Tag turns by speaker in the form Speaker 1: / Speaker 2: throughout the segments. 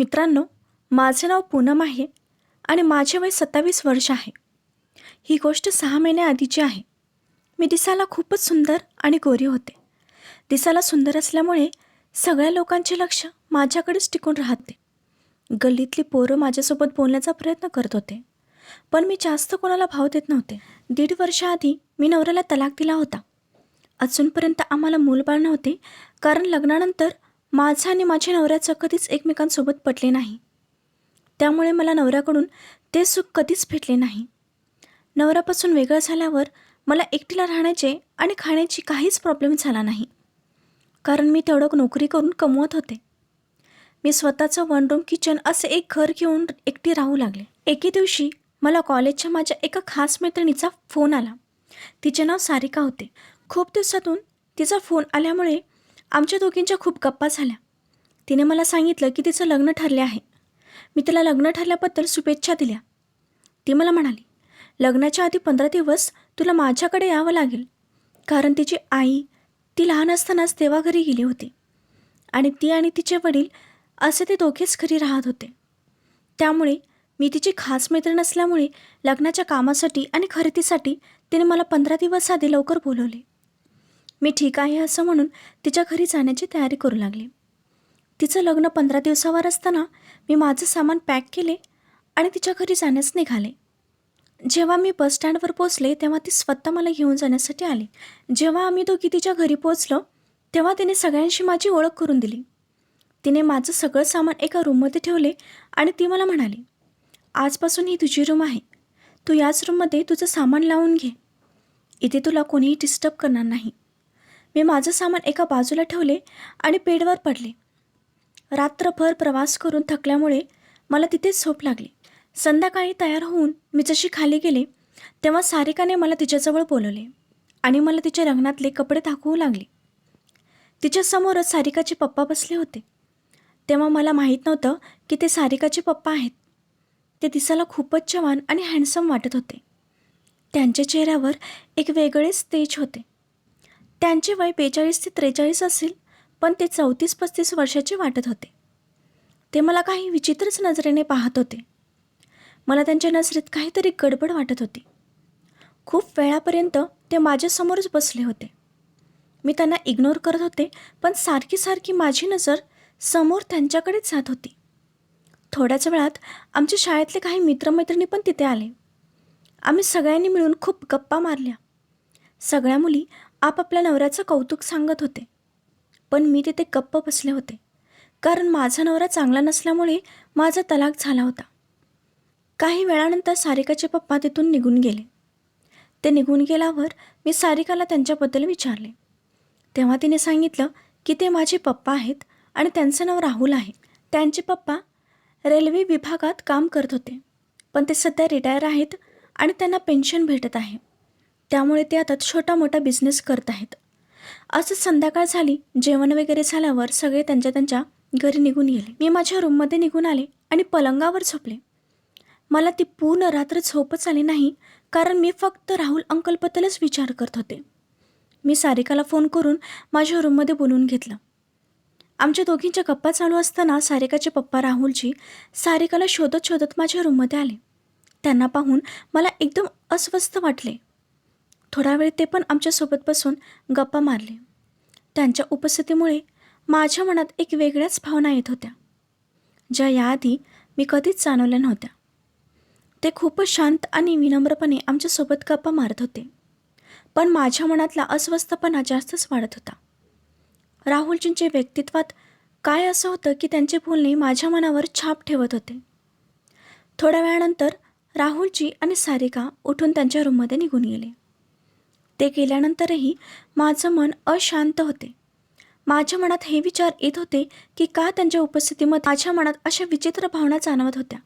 Speaker 1: मित्रांनो माझे नाव पूनम आहे आणि माझे वय सत्तावीस वर्ष आहे. ही गोष्ट सहा महिन्याआधीची आहे. मी दिसायला खूपच सुंदर आणि गोरी होते. दिसायला सुंदर असल्यामुळे सगळ्या लोकांचे लक्ष माझ्याकडेच टिकून राहते. गल्लीतली पोरं माझ्यासोबत बोलण्याचा प्रयत्न करत होते पण मी जास्त कोणाला भाव देत नव्हते. दीड वर्षाआधी मी नवऱ्याला तलाक दिला होता. अजूनपर्यंत आम्हाला मूलबाळ नव्हते कारण लग्नानंतर माझं आणि माझ्या नवऱ्याचं कधीच एकमेकांसोबत पटले नाही. त्यामुळे मला नवऱ्याकडून ते सुख कधीच भेटले नाही. नवऱ्यापासून वेगळं झाल्यावर मला एकटीला राहण्याचे आणि खाण्याची काहीच प्रॉब्लेम झाला नाही. कारण मी तेवढं नोकरी करून कमवत होते. मी स्वतःचं वन रूम किचन असे एक घर घेऊन एकटी राहू लागले. एके दिवशी मला कॉलेजच्या माझ्या एका खास मैत्रिणीचा फोन आला. तिचे नाव सारिका होते. खूप दिवसातून तिचा फोन आल्यामुळे आमच्या दोघींच्या खूप गप्पा झाल्या. तिने मला सांगितलं की तिचं लग्न ठरले आहे. मी तिला लग्न ठरल्याबद्दल शुभेच्छा दिल्या. ती मला म्हणाली लग्नाच्या आधी पंधरा दिवस तुला माझ्याकडे यावं लागेल. कारण तिची आई ती लहान असतानाच तेव्हा घरी गेली होती. आणि ती आणि तिचे वडील असे ते दोघेच घरी राहत होते. त्यामुळे मी तिची खास मैत्रीण असल्यामुळे लग्नाच्या कामासाठी आणि खरेदीसाठी तिने मला पंधरा दिवस आधी लवकर बोलवले. मी ठीक आहे असं म्हणून तिच्या घरी जाण्याची तयारी करू लागले. तिचं लग्न पंधरा दिवसावर असताना मी माझं सामान पॅक केले आणि तिच्या घरी जाण्यास निघाले. जेव्हा मी बस स्टँडवर पोचले तेव्हा ती स्वतः मला घेऊन जाण्यासाठी आली. जेव्हा आम्ही दोघी तिच्या घरी पोचलो तेव्हा तिने सगळ्यांशी माझी ओळख करून दिली. तिने माझं सगळं सामान एका रूममध्ये ठेवले आणि ती मला म्हणाली आजपासून ही तुझी रूम आहे. तू याच रूममध्ये तुझं सामान लावून घे. इथे तुला कोणीही डिस्टर्ब करणार नाही. मी माझं सामान एका बाजूला ठेवले आणि पेडवर पडले. रात्रभर प्रवास करून थकल्यामुळे मला तिथेच झोप लागली. संध्याकाळी तयार होऊन मी जशी खाली गेले तेव्हा सारिकाने मला तिच्याजवळ बोलवले आणि मला तिच्या रंगणातले कपडे दाखवू लागले. तिच्यासमोरच सारिकाचे पप्पा बसले होते. तेव्हा मला माहीत नव्हतं की ते सारिकाचे पप्पा आहेत. ते दिसायला खूपच जवान आणि हँडसम वाटत होते. त्यांच्या चेहऱ्यावर एक वेगळेच तेज होते. त्यांचे वय बेचाळीस ते त्रेचाळीस असेल पण ते चौतीस पस्तीस वर्षाचे वाटत होते. ते मला काही विचित्रच नजरेने पाहत होते. मला त्यांच्या नजरेत काहीतरी गडबड वाटत होती. खूप वेळापर्यंत ते माझ्यासमोरच बसले होते. मी त्यांना इग्नोर करत होते पण सारखी सारखी माझी नजर समोर त्यांच्याकडेच जात होती. थोड्याच वेळात आमच्या शाळेतले काही मित्रमैत्रिणी पण तिथे आले. आम्ही सगळ्यांनी मिळून खूप गप्पा मारल्या. सगळ्या मुली आपापल्या नवऱ्याचं कौतुक सांगत होते. पण मी तिथे गप्प बसले होते. कारण माझा नवरा चांगला नसल्यामुळे माझा तलाक झाला होता. काही वेळानंतर सारिकाचे पप्पा तिथून निघून गेले. ते निघून गेल्यावर मी सारिकाला त्यांच्याबद्दल विचारले. तेव्हा तिने सांगितलं की ते माझे पप्पा आहेत आणि त्यांचं नाव राहुल आहे. त्यांचे पप्पा रेल्वे विभागात काम करत होते. पण ते सध्या रिटायर आहेत आणि त्यांना पेन्शन भेटत आहे. त्यामुळे ते आता छोटा मोठा बिझनेस करत आहेत. असं संध्याकाळ झाली जेवण वगैरे झाल्यावर सगळे त्यांच्या त्यांच्या घरी निघून गेले. मी माझ्या रूममध्ये निघून आले आणि पलंगावर झोपले. मला ती पूर्ण रात्र झोपच आली नाही कारण मी फक्त राहुल अंकलबद्दलच विचार करत होते. मी सारिकाला फोन करून माझ्या रूममध्ये बोलून घेतलं. आमच्या दोघींच्या गप्पा चालू असताना सारिकाचे पप्पा राहुलजी सारिकाला शोधत शोधत माझ्या रूममध्ये आले. त्यांना पाहून मला एकदम अस्वस्थ वाटले. थोडा वेळ ते पण आमच्यासोबत बसून गप्पा मारले. त्यांच्या उपस्थितीमुळे माझ्या मनात एक वेगळ्याच भावना येत होत्या. ज्या याआधी मी कधीच जाणवल्या नव्हत्या. ते खूपच शांत आणि विनम्रपणे आमच्यासोबत गप्पा मारत होते. पण माझ्या मनातला अस्वस्थपणा जास्तच वाढत होता. राहुलजींचे व्यक्तित्वात काय असं होतं की त्यांचे बोलणे माझ्या मनावर छाप ठेवत होते. थोड्या वेळानंतर राहुलजी आणि सारिका उठून त्यांच्या रूममध्ये निघून गेले. ते गेल्यानंतरही माझं मन अशांत होते. माझ्या मनात हे विचार येत होते की का त्यांच्या उपस्थितीमध्ये माझ्या मनात अशा विचित्र भावना जाणवत होत्या.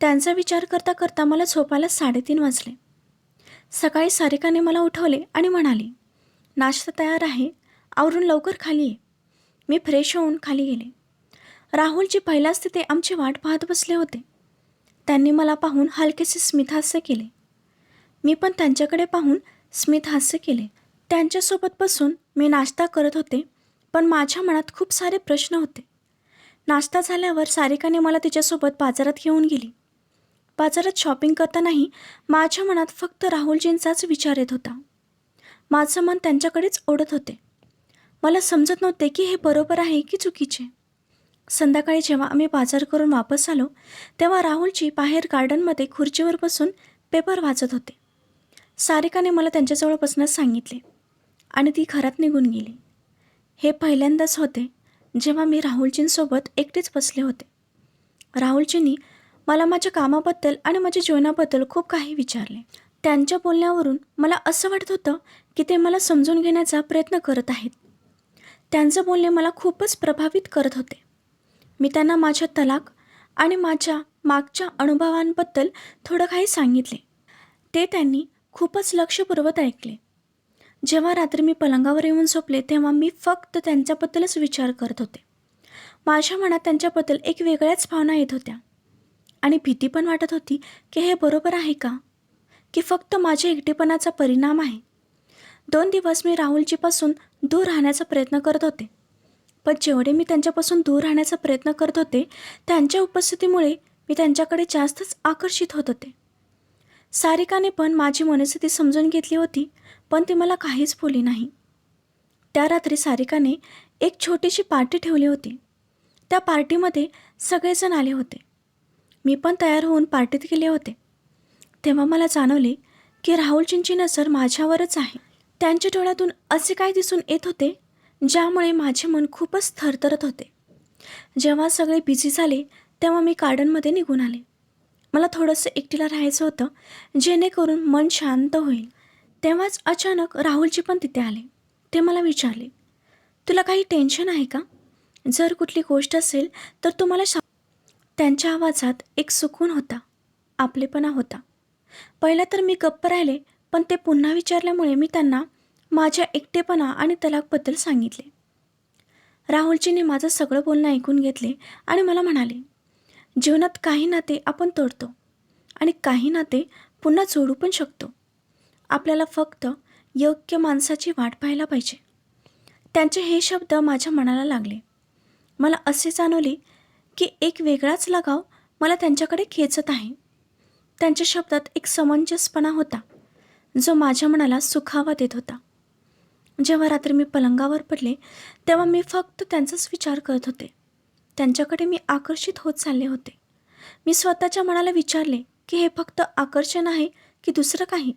Speaker 1: त्यांचा विचार करता करता मला झोपायला साडेतीन वाजले. सकाळी सारिकाने मला उठवले आणि म्हणाले नाश्ता तयार आहे. आवरून लवकर खाली ये. मी फ्रेश होऊन खाली गेले. राहुलजी पहिलाच तिथे आमची वाट पाहत बसले होते. त्यांनी मला पाहून हलकेसे स्मितहास्य केले. मी पण त्यांच्याकडे पाहून स्मितहास्य केले. त्यांच्यासोबत बसून मी नाश्ता करत होते पण माझ्या मनात खूप सारे प्रश्न होते. नाश्ता झाल्यावर सारिकाने मला तिच्यासोबत बाजारात घेऊन गेली. बाजारात शॉपिंग करतानाही माझ्या मनात फक्त राहुलजींचाच विचार येत होता. माझं मन त्यांच्याकडेच ओढत होते. मला समजत नव्हते की हे बरोबर आहे की चुकीचे. संध्याकाळी जेव्हा आम्ही बाजार करून वापस आलो तेव्हा राहुलजी बाहेर गार्डनमध्ये खुर्चीवर बसून पेपर वाचत होते. सारिकाने मला त्यांच्याजवळ बसण्यास सांगितले आणि ती घरात निघून गेली. हे पहिल्यांदाच होते जेव्हा मी राहुलजींसोबत एकटेच बसले होते. राहुलजींनी मला माझ्या कामाबद्दल आणि माझ्या जीवनाबद्दल खूप काही विचारले. त्यांच्या बोलण्यावरून मला असं वाटत होतं की ते मला समजून घेण्याचा प्रयत्न करत आहेत. त्यांचं बोलणे मला खूपच प्रभावित करत होते. मी त्यांना माझ्या तलाक आणि माझ्या मागच्या अनुभवांबद्दल थोडं काही सांगितले. ते त्यांनी खूपच लक्षपूर्वक ऐकले. जेव्हा रात्री मी पलंगावर येऊन झोपले तेव्हा मी फक्त त्यांच्याबद्दलच विचार करत होते. माझ्या मनात त्यांच्याबद्दल एक वेगळ्याच भावना येत होत्या. आणि भीती पण वाटत होती की हे बरोबर आहे का? की फक्त माझ्या एकटेपणाचा परिणाम आहे? दोन दिवस मी राहुलजीपासून दूर राहण्याचा प्रयत्न करत होते. पण जेवढे मी त्यांच्यापासून दूर राहण्याचा प्रयत्न करत होते त्यांच्या उपस्थितीमुळे मी त्यांच्याकडे जास्तच आकर्षित होत होते. सारिकाने पण माझी मनस्थिती समजून घेतली होती पण ती मला काहीच बोलली नाही. त्या रात्री सारिकाने एक छोटीशी पार्टी ठेवली होती. त्या पार्टीमध्ये सगळेजण आले होते. मी पण तयार होऊन पार्टीत गेले होते. तेव्हा मला जाणवले की राहुलजींची नजर माझ्यावरच आहे. त्यांच्या डोळ्यातून असे काय दिसून येत होते ज्यामुळे माझे मन खूपच थरथरत होते. जेव्हा सगळे बिझी झाले तेव्हा मी गार्डनमध्ये निघून आले. मला थोडंसं एकटीला राहायचं होतं जेणेकरून मन शांत होईल. तेव्हाच अचानक राहुलजी पण तिथे आले. ते मला विचारले तुला काही टेन्शन आहे का? जर कुठली गोष्ट असेल तर तुम्हाला सा त्यांच्या आवाजात एक सुकून होता आपलेपणा होता. पहिला तर मी गप्प राहिले पण ते पुन्हा विचारल्यामुळे मी त्यांना माझ्या एकटेपणा आणि तलाकबद्दल सांगितले. राहुलजीने माझं सगळं बोलणं ऐकून घेतले आणि मला म्हणाले जीवनात काही नाते आपण तोडतो आणि काही नाते पुन्हा जोडू पण शकतो. आपल्याला फक्त योग्य माणसाची वाट पाहायला पाहिजे. त्यांचे हे शब्द माझ्या मनाला लागले. मला असे जाणवले की एक वेगळाच लगाव मला त्यांच्याकडे खेचत आहे. त्यांच्या शब्दात एक समंजसपणा होता जो माझ्या मनाला सुखावा देत होता. जेव्हा रात्री मी पलंगावर पडले तेव्हा मी फक्त त्यांचाच विचार करत होते. त्यांच्याकडे मी आकर्षित होत चालले होते. मी स्वतःच्या मनाला विचारले की हे फक्त आकर्षण आहे की दुसरं काही?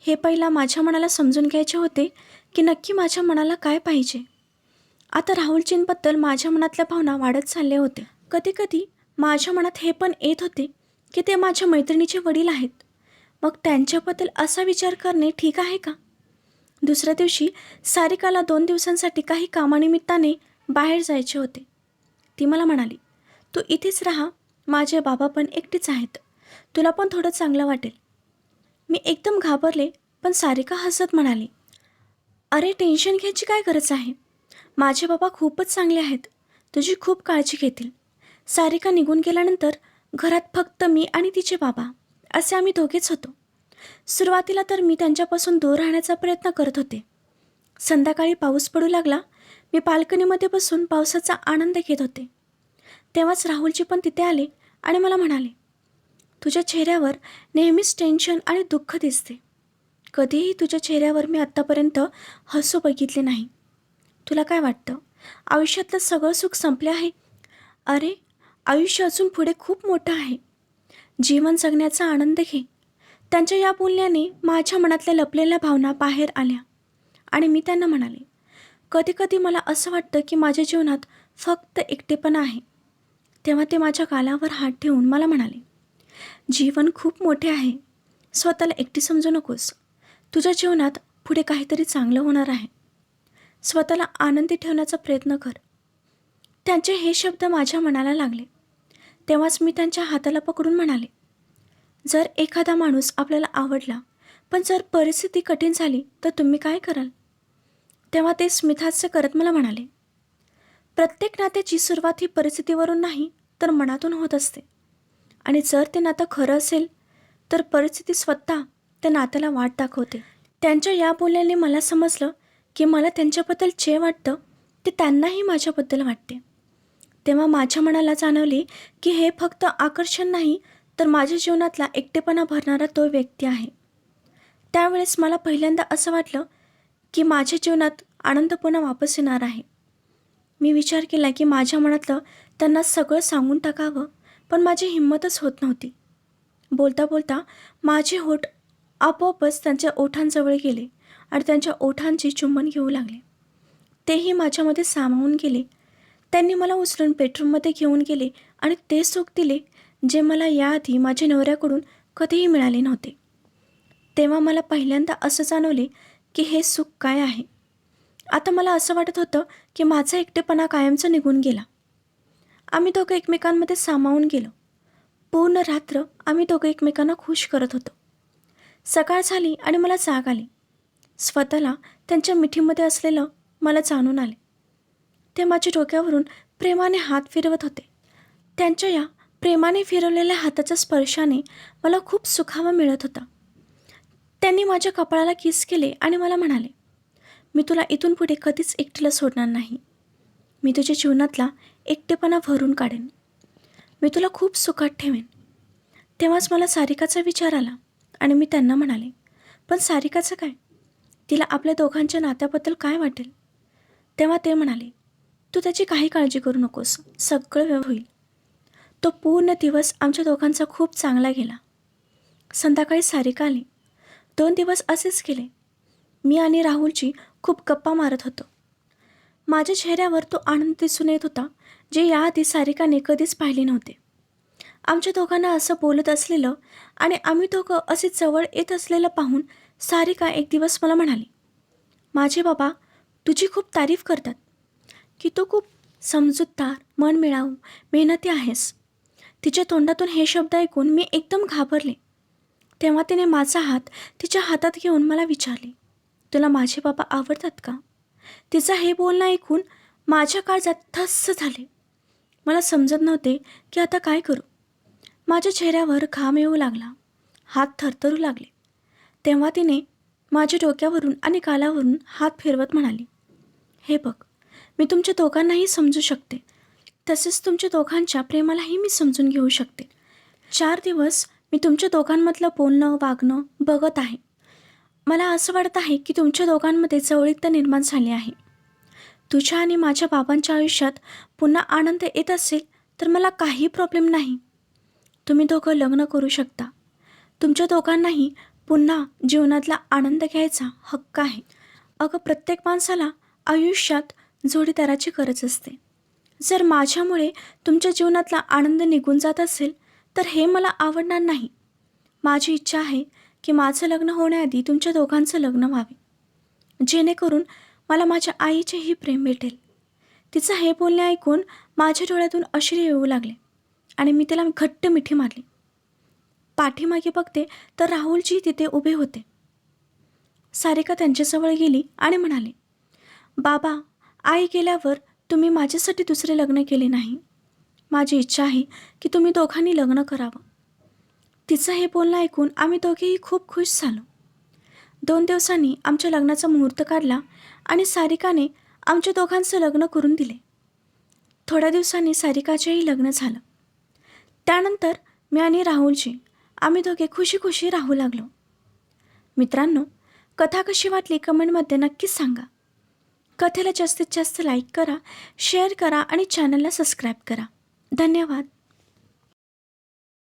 Speaker 1: हे पहिला माझ्या मनाला समजून घ्यायचे होते की नक्की माझ्या मनाला काय पाहिजे? आता राहुलजींबद्दल माझ्या मनातल्या भावना वाढत चालल्या होत्या. कधी कधी माझ्या मनात हे पण येत होते की ते माझ्या मैत्रिणीचे वडील आहेत. मग त्यांच्याबद्दल असा विचार करणे ठीक आहे का? दुसऱ्या दिवशी सारिकाला दोन दिवसांसाठी काही कामानिमित्ताने बाहेर जायचे होते. ती मला म्हणाली तू इथेच राहा माझे बाबा पण एकटेच आहेत. तुला पण थोडं चांगलं वाटेल. मी एकदम घाबरले पण सारिका हसत म्हणाली अरे टेन्शन घ्यायची काय गरज आहे? माझे बाबा खूपच चांगले आहेत. तुझी खूप काळजी घेतील. सारिका निघून गेल्यानंतर घरात फक्त मी आणि तिचे बाबा असे आम्ही दोघेच होतो. सुरुवातीला तर मी त्यांच्यापासून दूर राहण्याचा प्रयत्न करत होते. संध्याकाळी पाऊस पडू लागला मी बाल्कनीमध्ये बसून पावसाचा आनंद घेत होते. तेव्हाच राहुलजी पण तिथे आले आणि मला म्हणाले तुझ्या चेहऱ्यावर नेहमीच टेन्शन आणि दुःख दिसते. कधीही तुझ्या चेहऱ्यावर मी आत्तापर्यंत हसू बघितले नाही. तुला काय वाटतं? आयुष्यातलं सगळं सुख संपले आहे? अरे आयुष्य अजून पुढे खूप मोठं आहे. जीवन जगण्याचा आनंद घे. त्यांच्या या बोलण्याने माझ्या मनातल्या लपलेल्या भावना बाहेर आल्या आणि मी त्यांना म्हणाले कधी कधी मला असं वाटतं की माझ्या जीवनात फक्त एकटेपणा आहे. तेव्हा ते माझ्या गालावर हात ठेवून मला म्हणाले जीवन खूप मोठे आहे. स्वतःला एकटी समजू नकोस. तुझ्या जीवनात पुढे काहीतरी चांगलं होणार आहे. स्वतःला आनंदी ठेवण्याचा प्रयत्न कर. त्यांचे हे शब्द माझ्या मनाला लागले. तेव्हाच मी त्यांच्या हाताला पकडून म्हणाले जर एखादा माणूस आपल्याला आवडला पण जर परिस्थिती कठीण झाली तर तुम्ही काय कराल? तेव्हा ते स्मितहास्य करत मला म्हणाले प्रत्येक नात्याची सुरुवात ही परिस्थितीवरून नाही तर मनातून होत असते. आणि जर ते नातं खरं असेल तर परिस्थिती स्वतः त्या नात्याला वाट दाखवते. त्यांच्या या बोलण्याने मला समजलं की मला त्यांच्याबद्दल जे वाटतं ते त्यांनाही माझ्याबद्दल वाटते. तेव्हा माझ्या मनाला जाणवले की हे फक्त आकर्षण नाही तर माझ्या जीवनातला एकटेपणा भरणारा तो व्यक्ती आहे. त्यावेळेस मला पहिल्यांदा असं वाटलं की माझ्या जीवनात आनंद पुन्हा वापस येणार आहे. मी विचार केला की माझ्या मनातलं त्यांना सगळं सांगून टाकावं पण माझी हिंमतच होत नव्हती. बोलता बोलता माझे होठ आपोआपच त्यांच्या ओठांजवळ गेले आणि त्यांच्या ओठांची चुंबन घेऊ लागले. तेही माझ्यामध्ये सामावून गेले. त्यांनी मला उचलून बेडरूममध्ये घेऊन गेले आणि ते सुख दिले जे मला याआधी माझ्या नवऱ्याकडून कधीही मिळाले नव्हते. तेव्हा मला पहिल्यांदा असं जाणवले की हे सुख काय आहे? आता मला असं वाटत होतं की माझा एकटेपणा कायमचा निघून गेला. आम्ही दोघं एकमेकांमध्ये सामावून गेलो. पूर्ण रात्र आम्ही दोघं एकमेकांना खुश करत होतो. सकाळ झाली आणि मला जाग आली. स्वतःला त्यांच्या मिठीमध्ये असलेलं मला जाणून आले. ते माझ्या डोक्यावरून प्रेमाने हात फिरवत होते. त्यांच्या या प्रेमाने फिरवलेल्या हाताच्या स्पर्शाने मला खूप सुखावा मिळत होता. त्यांनी माझ्या कपाळाला किस केले आणि मला म्हणाले मी तुला इथून पुढे कधीच एकटीला सोडणार नाही. मी तुझ्या जीवनातला एकटेपणा भरून काढेन. मी तुला खूप सुखात ठेवेन. तेव्हाच मला सारिकाचा विचार आला आणि मी त्यांना म्हणाले पण सारिकाचं काय? तिला आपल्या दोघांच्या नात्याबद्दल काय वाटेल? तेव्हा ते म्हणाले तू त्याची काही काळजी करू नकोस. सगळं व्यव होईल. तो पूर्ण दिवस आमच्या दोघांचा खूप चांगला गेला. संध्याकाळी सारिका आली. दोन दिवस असेच गेले. मी आणि राहुलची खूप गप्पा मारत होतो. माझ्या चेहऱ्यावर तो आनंद दिसून येत होता जे याआधी सारिकाने कधीच पाहिले नव्हते. आमच्या दोघांना असं बोलत असलेलं आणि आम्ही दोघं असे जवळ येत असलेलं पाहून सारिका एक दिवस मला म्हणाली माझे बाबा तुझी खूप तारीफ करतात की तू खूप समजूतदार मन मिळावू मेहनती आहेस. तिच्या तोंडातून हे शब्द ऐकून मी एकदम घाबरले. तेव्हा तिने माझा हात तिच्या हातात घेऊन मला विचारले तुला माझे बाबा आवडतात का? तिचं हे बोलणं ऐकून माझ्या काळजात थस्स झाले. मला समजत नव्हते की आता काय करू. माझ्या चेहऱ्यावर घाम येऊ लागला हात थरथरू लागले. तेव्हा तिने माझ्या डोक्यावरून आणि कालावरून हात फिरवत म्हणाली हे बघ मी तुमच्या दोघांनाही समजू शकते. तसेच तुमच्या दोघांच्या प्रेमालाही मी समजून घेऊ शकते. चार दिवस मी तुमच्या दोघांमधलं बोलणं वागणं बघत आहे. मला असं वाटत आहे की तुमच्या दोघांमध्ये जवळीकता निर्माण झाली आहे. तुझ्या आणि माझ्या बाबांच्या आयुष्यात पुन्हा आनंद येत असेल तर मला काही प्रॉब्लेम नाही. तुम्ही दोघं लग्न करू शकता. तुमच्या दोघांनाही पुन्हा जीवनातला आनंद घ्यायचा हक्क आहे. अगं प्रत्येक माणसाला आयुष्यात जोडीदाराची गरज असते. जर माझ्यामुळे तुमच्या जीवनातला आनंद निघून जात असेल तर हे मला आवडणार नाही. माझी इच्छा आहे की माझं लग्न होण्याआधी तुमच्या दोघांचं लग्न व्हावे. जेणेकरून मला माझ्या आईचेही प्रेम भेटेल. तिचं हे बोलणे ऐकून माझ्या डोळ्यातून अश्रू येऊ लागले आणि मी त्याला घट्ट मिठी मारली. पाठीमागे बघते तर राहुलजी तिथे उभे होते. सारिका त्यांच्याजवळ गेली आणि म्हणाले बाबा आई गेल्यावर तुम्ही माझ्यासाठी दुसरे लग्न केले नाही? माझी इच्छा आहे की तुम्ही दोघांनी लग्न करावं. तिचं हे बोलणं ऐकून आम्ही दोघेही खूप खुश झालो. दोन दिवसांनी आमच्या लग्नाचा मुहूर्त काढला आणि सारिकाने आमच्या दोघांचं लग्न करून दिले. थोड्या दिवसांनी सारिकाचेही लग्न झालं. त्यानंतर मी आणि राहुलजी आम्ही दोघे खुशी खुशी राहू लागलो. मित्रांनो कथा कशी वाटली कमेंटमध्ये नक्कीच सांगा. कथेला जास्तीत जास्त लाईक करा शेअर करा आणि चॅनलला सबस्क्राईब करा. धन्यवाद.